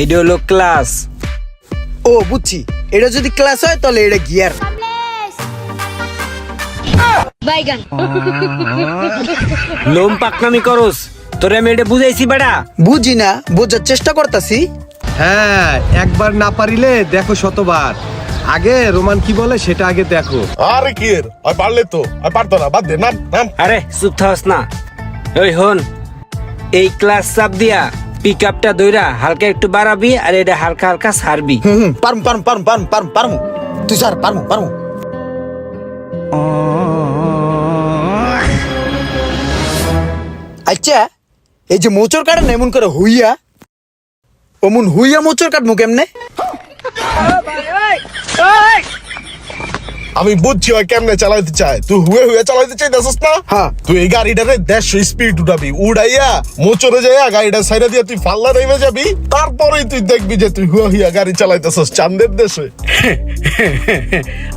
এইটা হলো ক্লাস ও বুঝছি। এটা যদি ক্লাস হয় তাহলে এটা গিয়ার। বাইগান। লোম পাকনামি করস। তোরে আমি এটা বুঝাইছি বেটা। বুঝি না বোঝার চেষ্টা করতাছি। হ্যাঁ একবার না পারিলে দেখো শতবার। আগে রোমান কি বলে সেটা আগে দেখো। আরে কি এর? আর পারলে তো আর পারতো না বাদ দে নাম নাম। আরে চুপ থাকস না। ওই হন এই ক্লাস চাপ দিয়া পিক আপটা দইরা হালকা একটু বাড়াবি আর এটা হালকা হালকা ছাড়বি। হুম হুম পারম পারম পারম পারম পারম পারম। তুই স্যার পারম পারম। আচ্ছা এই যে মোচর কাটেন এমন করে হুইয়া। অমন হুইয়া মোচর কাটমু কেমনে? আমি বুঝছি ওই কেমনে চালাইতে চায়। তুই হুয়ে হুয়ে চালাইতে চাইতেছিস না? হ্যাঁ। তুই এই গাড়িটারে দেড়শো স্পিড উঠাবি উড়াইয়া মোচরে যাইয়া গাড়িটা সাইডে দিয়ে তুই ফাল্লা নেমে যাবি তারপরেই তুই দেখবি যে তুই হুয়া হুয়া গাড়ি চালাইতেছিস চান্দের দেশে।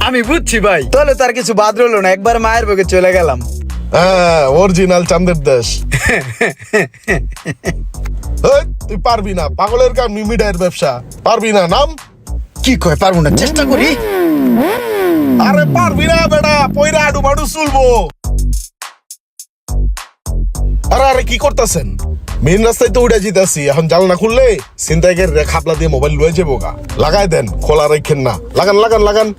আমি বুঝছি ভাই। তাহলে তার কিছু বাদ রইল না একবার মায়ের বগে চলে গেলাম। হ্যাঁ অরিজিনাল চান্দের দেশ। তুই পারবি না পাগলের কাম মিমিডায়ের ব্যবসা। পারবি না নাম? কি কয় পারব না চেষ্টা করি। আরে পারবি না বেটা পয়রা আডু বাডু চুলবো। আরে আরে কি করতেছেন? মেন রাস্তায় তো উড়ে জিতাছি এখন জানলা খুললে সিন্তাইকের খাপলা দিয়ে মোবাইল লয়ে যাব গা। লাগাই দেন খোলা রেখেন না। লাগান লাগান লাগান।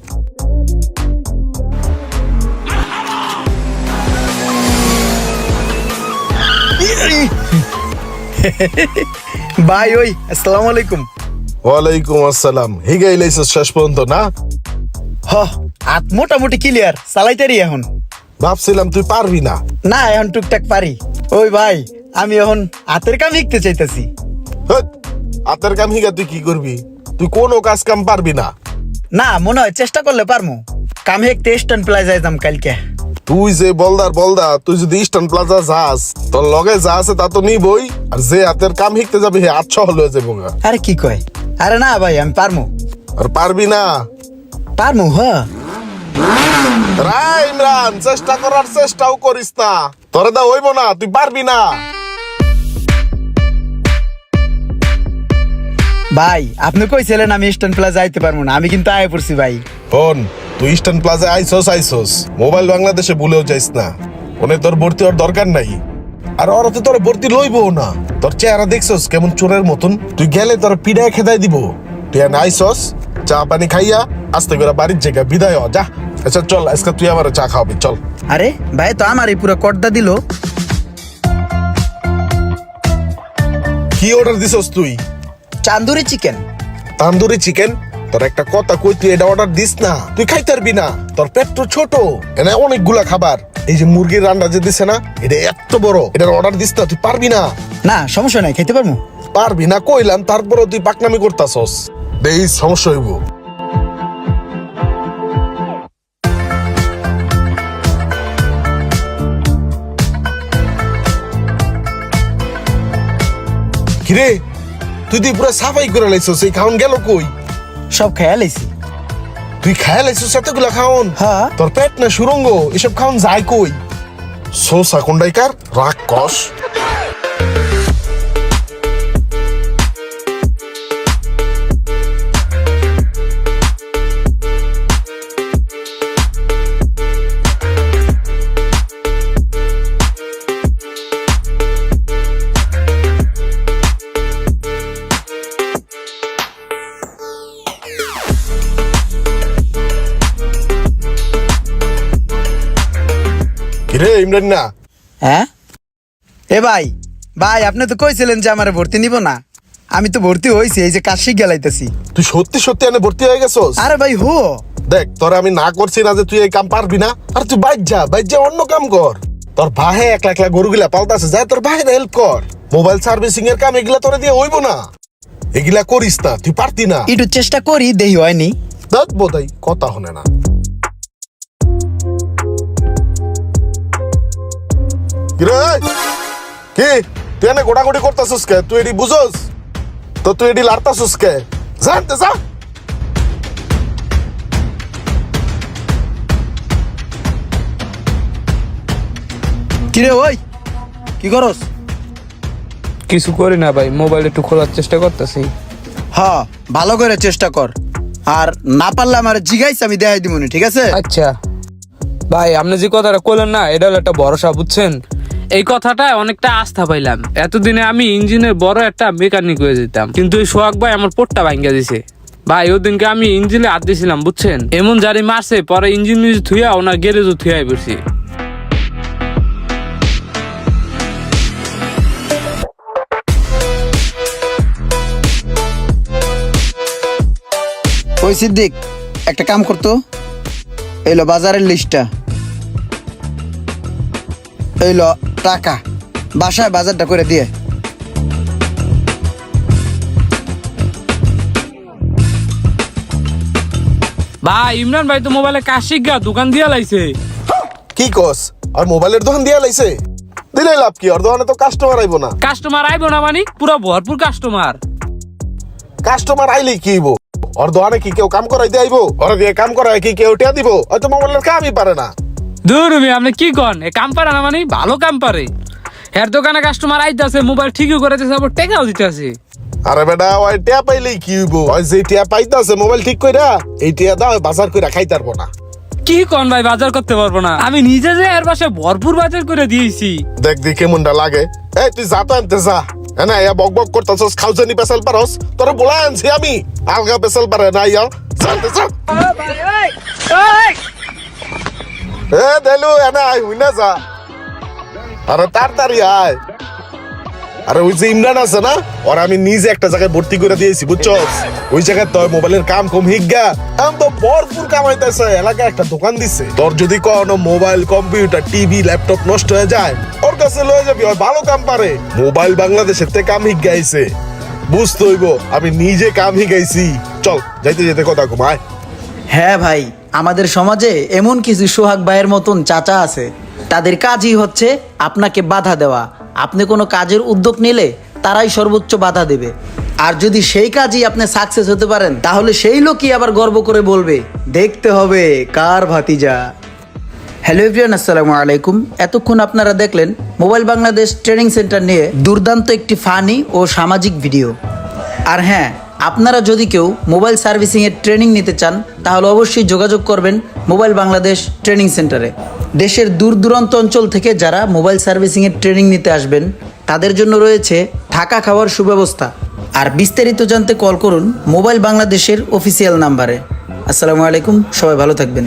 ভাই ওই আসসালামু আলাইকুম। ওয়ালাইকুম আসসালাম। হিগাই লাইছিস শেষ পর্যন্ত না? হ হাত মোটামুটি ক্লিয়ার চালাইতারি এখন। ভাবছিলাম তুই পারবি না। না এখন টুকটাক পারি। ওই ভাই আমি এখন হাতের কাম শিখতে চাইতেছি। হাতের কাম হিগা তুই কি করবি? তুই কোনো কাজ কাম পারবি না। না মনে হয় চেষ্টা করলে পারমু। কাম হেকতে স্ট্যান্ড প্লাজা যাইতাম কালকে। তুই যে বলদার বলদা তুই যদি ইস্টার্ন প্লাজা যাস তোর লগে যা আছে তা তো নিবই। আর যে হাতের কাম শিখতে যাবি হে আচ্ছা হলো যাব। আরে কি কয়? আরে না ভাই আমি পারমু। আর পারবি না। পারমু হ রা ইমরান চেষ্টা করার চেষ্টাও করিস না। তোরে দা হইব না তুই পারবি না। ভাই আপনি কইছিলেন আমি স্ট্যান্ড প্লাজা যাইতে পারব না। আমি কিন্তু আয় পড়ছি ভাই। ফোন তুই ইস্টার্ন প্লাজা আইসোস আইসোস। মোবাইল বাংলাদেশে ভুলেও যাইস না। ওনে তোর ভর্তি হওয়ার দরকার নাই। আর ওরা তো তোর ভর্তি লইবো না। তোর চেহারা দেখছস কেমন চোরের মতন। তুই গেলে তোর পিড়ায় খেদাই দিব। তুই আইসস চা পানি খাইয়া আস্তে করে বাড়ির জায়গা বিদায় হ যা। আচ্ছা চল আজকে তুই আমার চা খাওয়াবি চল। আরে ভাই তো আমার এই পুরো কর্দা দিল। কি অর্ডার দিছস তুই? চান্দুরি চিকেন তান্দুরি চিকেন তোর একটা কথা কই তুই এটা অর্ডার দিস না। তুই খাইতে পারবি না। তোর পেট তো ছোট। এনে অনেকগুলা খাবার। এই যে মুরগির রান্না যে দিছে না এটা এত বড়। এটার অর্ডার দিস না তুই পারবি না। না সমস্যা নাই খেতে পারব। পারবি না কইলাম তারপরে তুই পাকনামি করতাছস। দেই সমস্যা হইব। কিরে? তুই তুই পুরো সাফাই করে লাইছস এই খাওন গেল কই? সব খেয়াল লাইছি। তুই খায় লাইছস এতগুলা খাওন? হ্যাঁ। তোর পেট না সুরঙ্গ এসব খাওন যায় কই? সোসা কোন্ডাইকার রাগ কস ইমরান না। হ্যাঁ? এ ভাই ভাই আপনি তো কইছিলেন যে আমার ভর্তি নিব না। আমি তো ভর্তি হইছি এই যে কাশি গেলাইতেছি। তুই সত্যি সত্যি এনে ভর্তি হয়ে গেছস? আরে ভাই হো। দেখ তোর আমি না করছি না যে তুই এই কাম পারবি না। আর তুই বাইর যা বাইর যা অন্য কাম কর। তোর একলা গরুগুলা পাল্টাছে যা তোর হেল্প কর। মোবাইল সার্ভিসিং এর কাম এগুলা তোরে দিয়ে হইব না। এগুলা করিস না তুই পারতি না। একটু চেষ্টা করি দেহি হয়নি। দেখ বোধাই কথা হনে না। কিরে? কি? তুই এনে গোটাগুটি করতাছিস কে? তুই এটি বুঝোস? তো তুই এটি লাড়তাছিস কে? জানতে যা! কিরে ওই কি করস? কিছু করি না ভাই মোবাইল একটু খোলার চেষ্টা করতেছি। হ ভালো করে চেষ্টা কর। আর না পারলে আমার জিগাইছে আমি দেখাই দিবনি ঠিক আছে? আচ্ছা। ভাই আপনি যে কথাটা কইলেন না এটা হলো একটা ভরসা বুঝছেন? এই কথাটা অনেকটা আস্থা পাইলাম। এতদিনে আমি ইঞ্জিনের বড় একটা মেকানিক হয়ে যেতাম। কিন্তু এই সোহাগ ভাই আমার পোটটা ভাঙ্গা দিছে। ভাই ওদিনকে আমি ইঞ্জিনে হাত দিয়েছিলাম, বুঝছেন? এমন জারি মারছে, পরে ইঞ্জিন মিউজিক থুয়া ওনার গ্যারেজও থুয়াই বসি ওই সিদ্দিক, একটা কাম করতো? এলো বাজারের লিস্টটা। এলো টাকা বাসায় বাজারটা করে দিয়ে। ভাই ইমরান ভাই তো মোবাইলে কাজ শিখা দোকান দিয়া লাইছে। কি কস? আর মোবাইলের দোকান দিয়া লাইছে? দিলে লাভ কি? আর দোকানে তো কাস্টমার আইবো না। কাস্টমার আইবো না মানে? পুরো ভরপুর কাস্টমার কাস্টমার আইলে কি হইব? ওর দোকানে কি কেউ কাম করাইতে আইবো? ওর দিয়ে কাম করায় কি কেউ টিয়া দিব? হয়তো মোবাইলের কামই পারে না। দূর আপনি কি কন? এ কাম পারে না মানে? ভালো কাম পারে। হের দোকানে কাস্টমার আইতাছে মোবাইল ঠিকই করে দিতেছে আবার টেকাও দিতেছে। আরে বেটা ওই টিয়া পাইলেই কি হইব? ওই যে টিয়া পাইতাছে মোবাইল ঠিক কইরা এই টিয়া দাও বাজার কইরা খাইতে পারব না। কি কন ভাই বাজার করতে পারব না। আমি নিজে যে এর পাশে ভরপুর বাজার করে দিয়েছি। দেখ দি কেমনটা লাগে। এই তুই যা তো আনতে যা। না ইয়া বক বক করতেছস খাউজানি পেছাল পারস। তোরা বলা আনছি আমি। আলগা পেছাল পারে না ইয়া। জানতে যা। এ, দেলু, এনা আই হুই যা। আরে, তাড়াতাড়ি আয়। আরে, ওই যে ইমরান আছে না, ওর আমি নিজে একটা জায়গায় ভর্তি করে দিয়েছি বুঝছস ওই জায়গায় তোর মোবাইলের কাম কম হিগা এখন তো ভরপুর কামাইতেছে এলাকায় একটা দোকান দিছে। তোর যদি কোনো মোবাইল, কম্পিউটার, টিভি, ল্যাপটপ নষ্ট হয়ে যায়, ওর কাছে লয়ে যাবি ওই ভালো কাম পারে। মোবাইল বাংলাদেশের থেকে কাম হিগাইছে বুঝতে হইব, আমি নিজে কাম হিগাইছি চল, যাইতে যেতে কথা ঘুমায় হ্যাঁ ভাই। আমাদের সমাজে এমন কিছু সোহাগ ভাইয়ের মতন চাচা আছে। তাদের কাজই হচ্ছে আপনাকে বাধা দেওয়া। আপনি কোনো কাজের উদ্যোগ নিলে তারাই সর্বোচ্চ বাধা দেবে। আর যদি সেই কাজই আপনি সাকসেস হতে পারেন, তাহলে সেই লোকই আবার গর্ব করে বলবে, দেখতে হবে কার ভাতিজা। হ্যালো এভরিয়ান আসসালামু আলাইকুম। এতক্ষণ আপনারা দেখলেন মোবাইল বাংলাদেশ ট্রেনিং সেন্টার নিয়ে দুর্দান্ত একটি ফানি ও সামাজিক ভিডিও। আর হ্যাঁ আপনারা যদি কেউ মোবাইল সার্ভিসিংয়ের ট্রেনিং নিতে চান, তাহলে অবশ্যই যোগাযোগ করবেন মোবাইল বাংলাদেশ ট্রেনিং সেন্টারে। দেশের দূর দূরান্ত অঞ্চল থেকে যারা মোবাইল সার্ভিসিংয়ের ট্রেনিং নিতে আসবেন, তাদের জন্য রয়েছে থাকা খাওয়ার সুব্যবস্থা। আর বিস্তারিত জানতে কল করুন মোবাইল বাংলাদেশের অফিসিয়াল নাম্বারে আসসালামু আলাইকুম, সবাই ভালো থাকবেন।